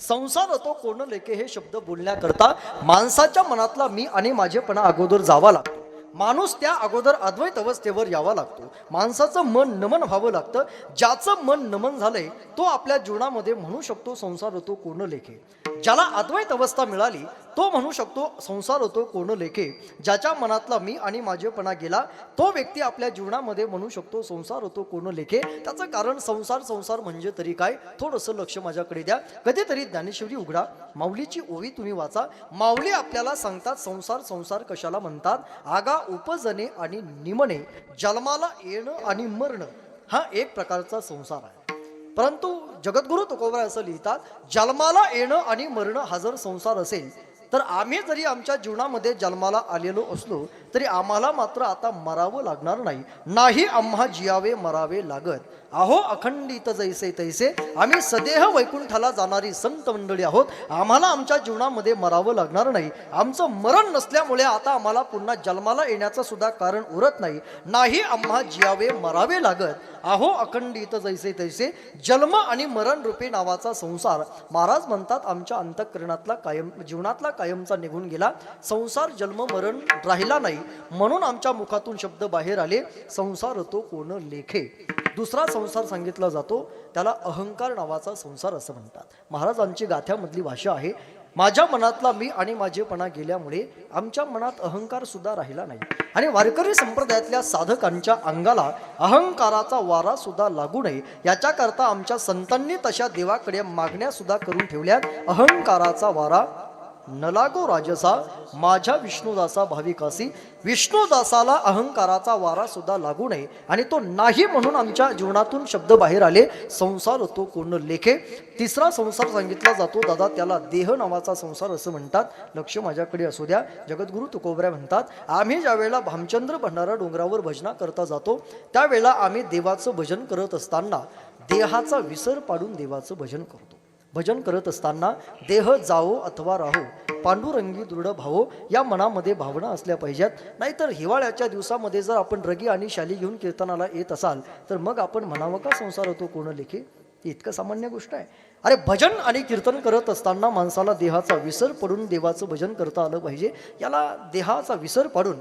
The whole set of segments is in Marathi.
संसार होतो कोण लेके हे शब्द बोलण्याकरता माणसाच्या मनातला मी आणि माझेपणा अगोदर जावा लागतो. माणूस त्या अगोदर अद्वैत अवस्थेवर यावा लागतो. माणसाचं मन नमन व्हावं लागतं. ज्याचं मन नमन झालंय तो आपल्या जीवनामध्ये म्हणू शकतो संसार होतो कोण लेखे ज्याला अद्वैत अवस्था मिळाली तो म्हणू शकतो संसार होतो कोण लेखे. ज्याच्या मनातला मी आणि माझेपणा गेला तो व्यक्ती आपल्या जीवनामध्ये म्हणू शकतो संसार होतो कोण लेखे. त्याचं कारण संसार संसार म्हणजे तरी काय? थोडंसं लक्ष माझ्याकडे द्या. कधीतरी ज्ञानेश्वरी उघडा. माऊलीची ओवी तुम्ही वाचा. माऊली आपल्याला सांगतात संसार संसार कशाला म्हणतात? आगा उपजने आणि निमणे जन्माला येणं आणि मरणं हा एक प्रकारचा संसार आहे. परंतु जगद्गुरु तुकोबराय असं लिहितात जन्माला येणं आणि मरणं हा जर संसार असेल तर आम्ही जरी आमच्या जीवनामध्ये जन्माला आलेलो असलो तरी आम्हाला मात्र आता मरावं लागणार नाही. नाही आम्हा जियावे मरावे लागत. अहो अखंडित जैसे तैसे आम्ही सदेह वैकुंठाला जाणारी संत मंडळी आहोत. आम्हाला आमच्या जीवनामध्ये मरावं लागणार नाही. आमचं मरण नसल्यामुळे आता आम्हाला पुन्हा जन्माला येण्याचं सुद्धा कारण उरत नाही. नाही आम्हा जियावे मरावे लागत. अहो अखंडित जैसे तैसे जन्म आणि मरण रूपी नावाचा संसार. महाराज म्हणतात आमच्या अंतःकरणातला कायम जीवनातला कायमचा निघून गेला. संसार जन्म मरण राहिला नाही. म्हणून आमच्या मुखातून शब्द बाहेर आले संसार तो कोण लेखे? दुसरा संसार सांगितला जातो त्याला अहंकार नावाचा संसार असं म्हणतात. महाराजांची गाथ्यामधली भाषा आहे माझ्या मनातला मी आणि माझेपणा गेल्यामुळे आमच्या मनात अहंकार सुद्धा राहिला नाही. आणि वारकरी संप्रदायातल्या साधकांच्या अंगाला अहंकाराचा वारा सुद्धा लागू नये. याच्याकरता आमच्या संतांनी तशा देवाकडे मागण्या सुद्धा करून ठेवल्यात. अहंकाराचा वारा न लागो राजसा माझ्या विष्णुदासा भाविकासी विष्णुदासाला अहंकाराचा वारा सुद्धा लागू नये. आणि तो नाही म्हणून आमच्या जीवनातून शब्द बाहेर आले संसार होतो कोण लेखे. तिसरा संसार सांगितला जातो दादा त्याला देह नावाचा संसार असं म्हणतात. लक्ष माझ्याकडे असू द्या. जगद्गुरु तुकोबऱ्या म्हणतात आम्ही ज्यावेळेला भामचंद्र भंडारा डोंगरावर भजना करता जातो त्यावेळेला आम्ही देवाचं भजन करत असताना देहाचा विसर पाडून देवाचं भजन करतो. भजन करत असताना देह जाओ अथवा राहो पांडुरंगी दृढ भावो या मनामध्ये भावना असल्या पाहिजेत. नाहीतर हिवाळ्याच्या दिवसामध्ये जर आपण रगी आणि शाली घेऊन कीर्तनाला येत असाल तर मग आपण म्हणावं का संसार होतो कोण लेखी? ही इतकं सामान्य गोष्ट आहे. अरे भजन आणि कीर्तन करत असताना माणसाला देहाचा विसर पडून देवाचं भजन करता आलं पाहिजे. याला देहाचा विसर पाडून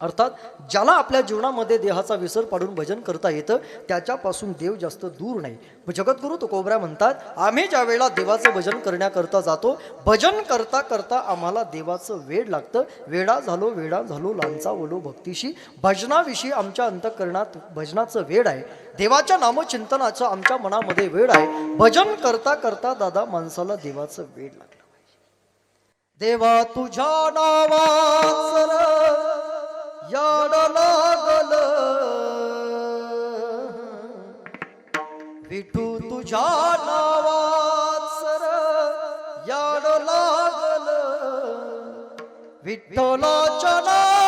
अर्थात ज्याला आपल्या जीवनामध्ये देहाचा विसर पाडून भजन करता येतं त्याच्यापासून देव जास्त दूर नाही. जगद्गुरु तुकोबऱ्या म्हणतात आम्ही ज्या वेळेला देवाचं भजन करण्याकरता जातो भजन करता करता आम्हाला देवाचं वेड लागतं. वेडा झालो वेडा झालो लांचा ओलो भक्तीशी. भजनाविषयी आमच्या अंतःकरणात भजनाचं वेड आहे. देवाच्या नामचिंतनाचं आमच्या मनामध्ये वेड आहे. भजन करता करता दादा माणसाला देवाचं वेड लागलं देवा तुझ्या नावा याड लागल. विठू तुझ्या सर याड लागल. विठ्ठलाच्या नावाचं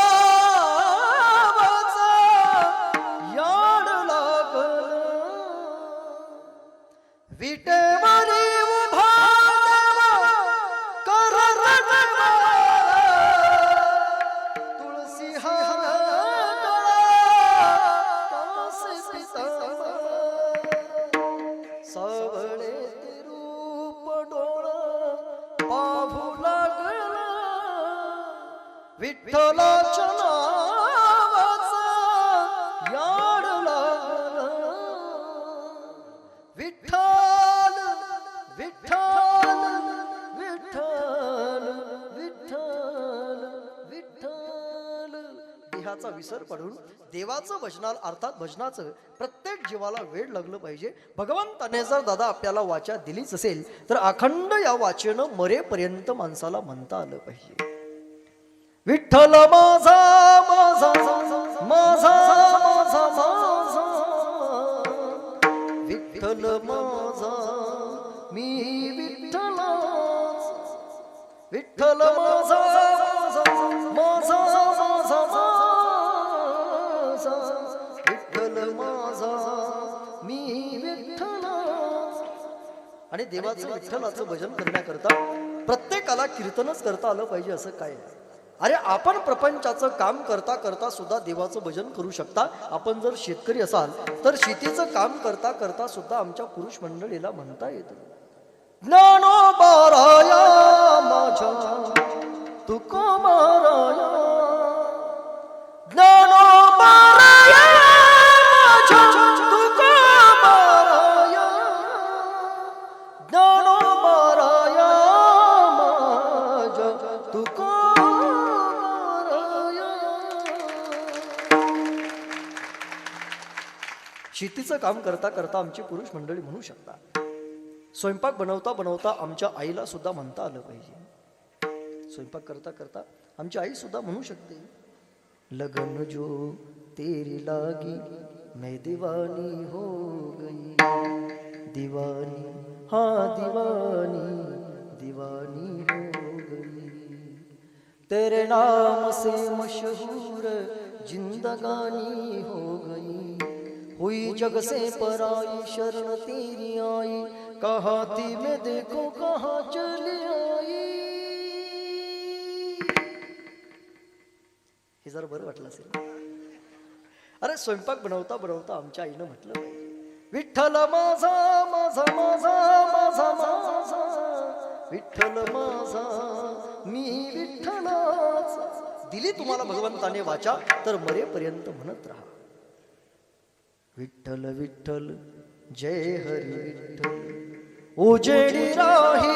देहाचा विसर पडून देवाचं भजनाल अर्थात भजनाचं प्रत्येक जीवाला वेळ लागलं पाहिजे. भगवंताने जर दादा आपल्याला वाचा दिलीच असेल तर अखंड या वाचेनं मरेपर्यंत माणसाला म्हणता आलं पाहिजे. विठ्ठल माझा माझा माझा माझा माझा विठ्ठल माझा मी विठ्ठल विठ्ठल माझा माझा माझा माझा आणि देवाचं विठ्ठलाचं भजन करण्याकरता प्रत्येकाला कीर्तनच करता आलं पाहिजे असं काय अरे आपण प्रपंचाचं काम करता करता सुद्धा देवाचं भजन करू शकता. आपण जर शेतकरी असाल तर शेतीचं काम करता करता सुद्धा आमच्या पुरुष मंडळीला म्हणता येतं. ज्ञानोबाराया माझ्या तुको माराया. ज्ञान शेतीचं काम करता करता आमची पुरुष मंडळी म्हणू शकता स्वयंपाक बनवता बनवता आमच्या आईला सुद्धा म्हणता आलं पाहिजे. स्वयंपाक करता करता आमची आई सुद्धा म्हणू शकते लगन जो तेरी लागी मैं दिवानी हो गई. दिवानी हा दिवानी दिवानी हो गई। तेरे नाम से मशहूर जिंदगानी हो गई। हुई जग से पराई शरण तेरी आई। कहा थी मैं देखो कहाँ चले आई। हे जरा बरं वाटलं असेल. अरे स्वयंपाक बनवता बनवता आमच्या आईनं म्हटलं विठ्ठल माझा माझा माझा माझा माझा. विठ्ठल माझा मी विठ्ठलाचा. दिली तुम्हाला भगवंताने वाचा तर मरेपर्यंत म्हणत राहा. विठ्ठल विठ्ठल जय हरी विठ्ठल। उजेडी राही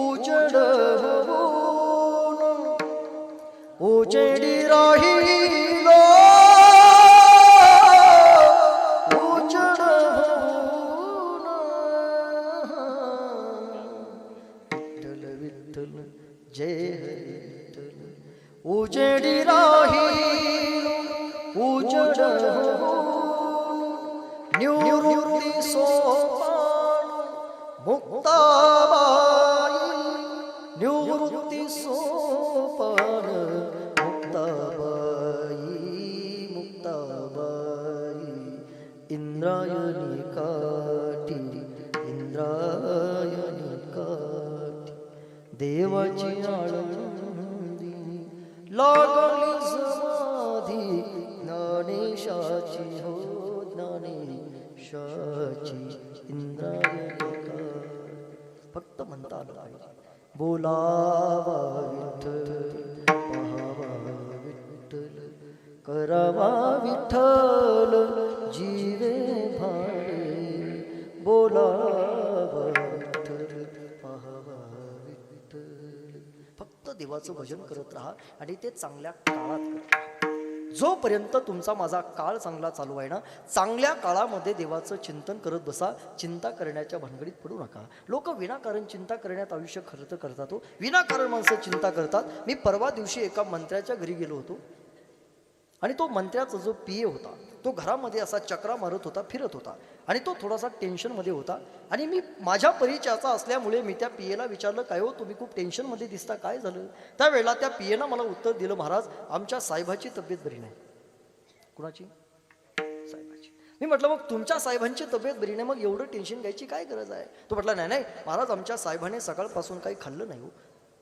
उजड होऊन उजेडी राहिलो उजड होऊन विठ्ठल विठ्ठल जय हरी विठ्ठल। उजेडी राहिलो उजड निवृत्ती सोपान मुक्ताबाई निवृत्ती सोपान मुक्ताबाई मुक्ताबाई इंद्रायणी काठी इंद्रायणी काठी देवाची आळंदी बोलावा विठ्ठल पहावा विठ्ठल करावा विठ्ठल जीवे भारे बोलावा विठ्ठल पहावा विठ्ठल फक्त देवाचं भजन करत राहा आणि ते चांगल्या काळात जोपर्यंत तुमचा माझा काळ चांगला चालू आहे ना चांगल्या काळामध्ये देवाचं चिंतन करत बसा चिंता करण्याच्या भानगडीत पडू नका. लोक विनाकारण चिंता करण्यात आयुष्य खर्च करतात हो. विनाकारण माणसं चिंता करतात. मी परवा दिवशी एका मंत्र्याच्या घरी गेलो होतो. आणि तो मंत्र्याचा जो पी होता तो घरामध्ये असा चक्रा मारत होता फिरत होता. आणि तो थोडासा टेन्शनमध्ये होता. आणि मी माझ्या परिचयाचा असल्यामुळे मी त्या पीएला विचारलं काय हो तुम्ही खूप टेन्शनमध्ये दिसता काय झालं? त्यावेळेला त्या पी मला उत्तर दिलं महाराज आमच्या साहेबाची तब्येत बरी नाही. कुणाची? साहेबाची. मी म्हटलं मग तुमच्या साहेबांची तब्येत बरी नाही मग एवढं टेन्शन घ्यायची काय गरज आहे? तो म्हटला नाही नाही महाराज आमच्या साहेबाने सकाळपासून काही खाल्लं नाही हो.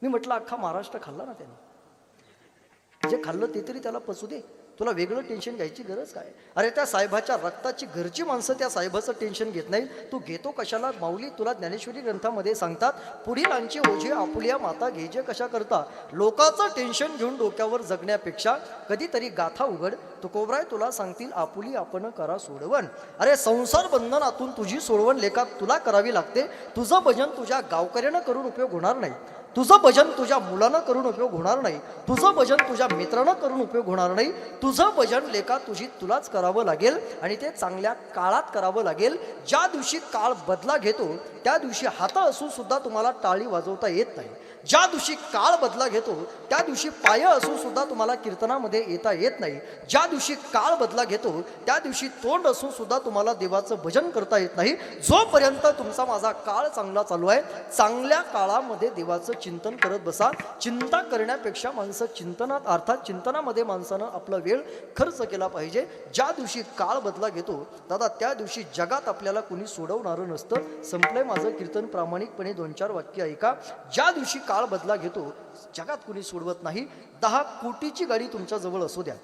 मी म्हटलं अख्खा महाराष्ट्र खाल्ला ना त्याने? जे खाल्लं ते तरी त्याला पचू दे. तुला वेगळं टेन्शन घ्यायची गरज काय? अरे त्या साहेबाच्या रक्ताची घरची माणसं त्या साहेबाचं टेन्शन घेत नाही तू घेतो कशाला? माऊली तुला ज्ञानेश्वरी ग्रंथामध्ये सांगतात पुढील आणची ओझे आपुल्या माता घेजे कशा करता? लोकांचं टेन्शन घेऊन डोक्यावर जगण्यापेक्षा कधीतरी गाथा उघड. तुकोबराय तुला सांगतील आपुली आपण करा सोडवण. अरे संसार बंधनातून तुझी सोडवण लेखा तुला करावी लागते. तुझं भजन तुझ्या गावकऱ्यानं करून उपयोग होणार नाही. तुझं भजन तुझ्या मुलानं करून उपयोग होणार नाही. तुझं भजन तुझ्या मित्रानं करून उपयोग होणार नाही. तुझं भजन लेखा तुझी तुलाच करावं लागेल आणि ते चांगल्या काळात करावं लागेल. ज्या दिवशी काळ बदला घेतो त्या दिवशी हाता असून सुद्धा तुम्हाला टाळी वाजवता येत नाही. ज्या दिवशी काळ बदला घेतो त्या दिवशी पाय असून सुद्धा तुम्हाला कीर्तनामध्ये येता येत नाही. ज्या दिवशी काळ बदला घेतो त्या दिवशी तोंड असून सुद्धा तुम्हाला देवाचं भजन करता येत नाही. जोपर्यंत तुमचा माझा काळ चांगला चालू आहे चांगल्या काळामध्ये देवाचं चिंतन करत बसा. चिंता करण्यापेक्षा माणसं चिंतनात अर्थात चिंतनामध्ये माणसानं आपला वेळ खर्च केला पाहिजे. ज्या दिवशी काळ बदला घेतो दादा त्या दिवशी जगात आपल्याला कोणी सोडवणारं नसतं. संपलंय माझं कीर्तन प्रामाणिकपणे दोन चार वाक्य ऐका. ज्या दिवशी काळ बदला घेतो जगात कुणी सोडवत नाही दहा कोटीची गाडी तुमच्या जवळ असू द्या.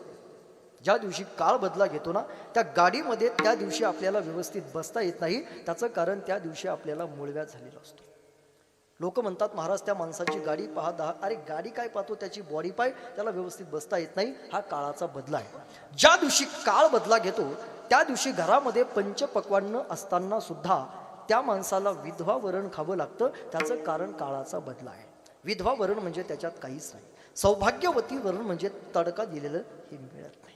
ज्या दिवशी काळ बदला घेतो ना त्या गाडीमध्ये त्या दिवशी आपल्याला व्यवस्थित बसता येत नाही त्याचं कारण त्या दिवशी आपल्याला मुळव्या झालेला असतो. लोक म्हणतात महाराज त्या माणसाची गाडी पहा दहा अरे गाडी काय पाहतो त्याची बॉडी पाय त्याला व्यवस्थित बसता येत नाही हा काळाचा बदला आहे. ज्या दिवशी काळ बदला घेतो त्या दिवशी घरामध्ये पंचपक्वान्न असताना सुद्धा त्या माणसाला विधवा वरण खावं लागतं त्याचं कारण काळाचा बदला आहे. विधवा वरण म्हणजे त्याच्यात काहीच नाही. सौभाग्यवती वरण म्हणजे तडका दिलेलं हे मिळत नाही.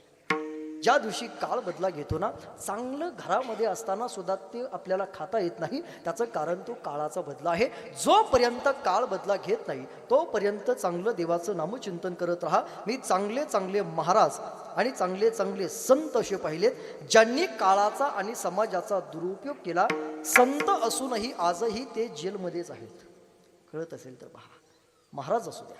ज्या दिवशी काळ बदला घेतो ना चांगलं घरामध्ये असताना सुद्धा ते आपल्याला खाता येत नाही. त्याचं कारण तो काळाचा बदला आहे. जोपर्यंत काळ बदला घेत नाही तोपर्यंत चांगलं देवाचं नामचिंतन करत राहा. मी चांगले चांगले महाराज आणि चांगले चांगले संत असे पाहिलेत ज्यांनी काळाचा आणि समाजाचा दुरुपयोग केला. संत असूनही आजही ते जेलमध्येच आहेत. कळत असेल तर पहा. महाराज असू द्या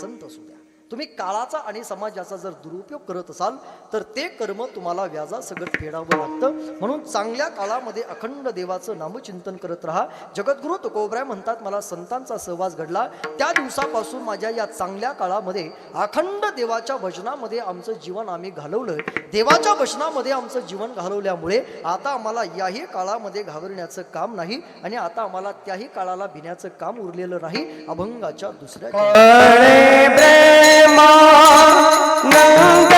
संत असू द्या. तुम्ही काळाचा आणि समाजाचा जर दुरुपयोग करत असाल तर ते कर्म तुम्हाला व्याजासकट फेडावं लागतं. म्हणून चांगल्या काळामध्ये अखंड देवाचं नामचिंतन करत राहा. जगद्गुरु तुकोबराय म्हणतात मला संतांचा सहवास घडला. त्या दिवसापासून माझ्या या चांगल्या काळामध्ये अखंड देवाच्या भजनामध्ये आमचं जीवन आम्ही घालवलं. देवाच्या भजनामध्ये आमचं जीवन घालवल्यामुळे आता आम्हाला याही काळामध्ये घाबरण्याचं काम नाही आणि आता आम्हाला त्याही काळाला भिण्याचं काम उरलेलं नाही. अभंगाच्या दुसऱ्या प्रेमा नंद